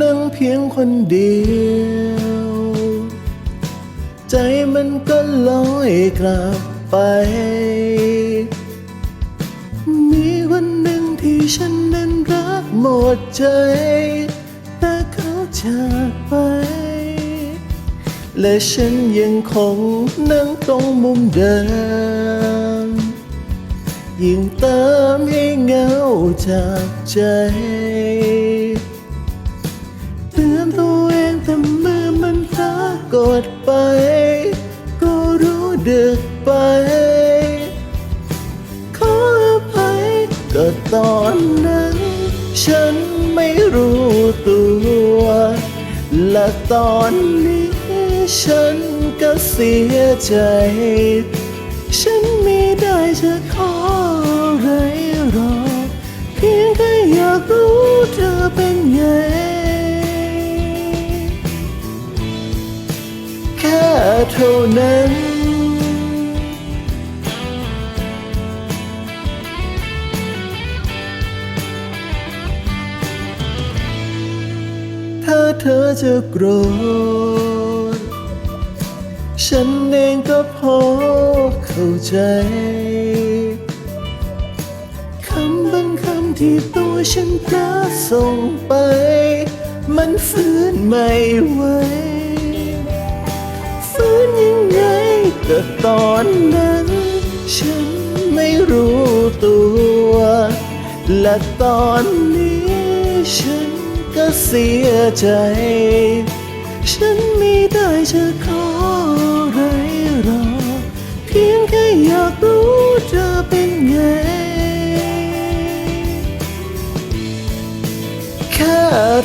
นั่งเพียงคนเดียว ใจมันก็ลอยกลับไป มีวันหนึ่งที่ฉันนั้นรักหมดใจ แต่เขาจากไป และฉันยังคงนั่งตรงมุมเดิม ยิ่งเติมให้เหงาจากใจ ตือนตัวเองแต่เมื่อมันพลากดไป ก็รู้ดึกไป ขออภัยก็ตอนนั้น ฉันไม่รู้ตัว และตอนนี้ฉันก็เสียใจ ฉันไม่ได้จะ เท่านั้น ถ้าเธอจะโกรธ ฉันเองก็พอเข้าใจ คำบางคำที่ตัวฉันพระส่งไป มันฟื้นไม่ไหว ก็ตอนนั้น ฉันไม่รู้ตัว และตอนนี้ฉันก็เสียใจ ฉันไม่ได้จะขออะไรหรอกเพียงแค่อยากรู้เธอเป็นไง แค่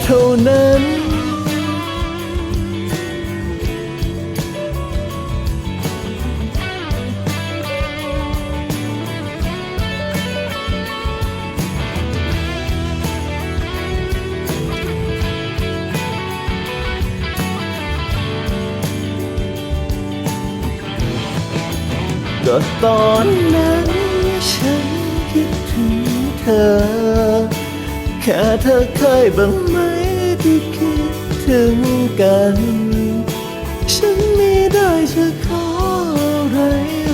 เท่านั้น ก็ตอนนั้นฉันคิดถึงเธอ แค่เธอเคยบ้างไหมที่คิดถึงกัน ฉันไม่ได้จะขออะไร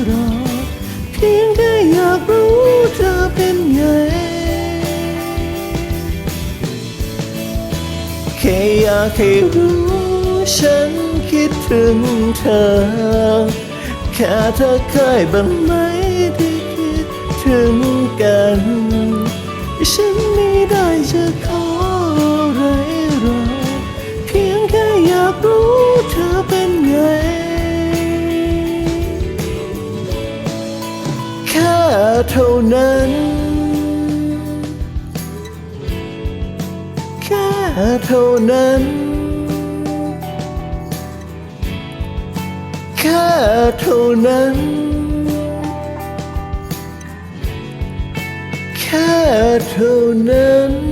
หรอกเพียงแค่อยากรู้เธอเป็นไง แค่อยากให้รู้ฉันคิดถึงเธอ แค่เธอเคยบ้างไหมที่คิดถึงกัน ฉันไม่ได้จะขออะไรหรอกเพียงแค่อยากรู้เธอเป็นไง แค่เท่านั้น แค่เท่านั้น เท่านั้น แค่เท่านั้น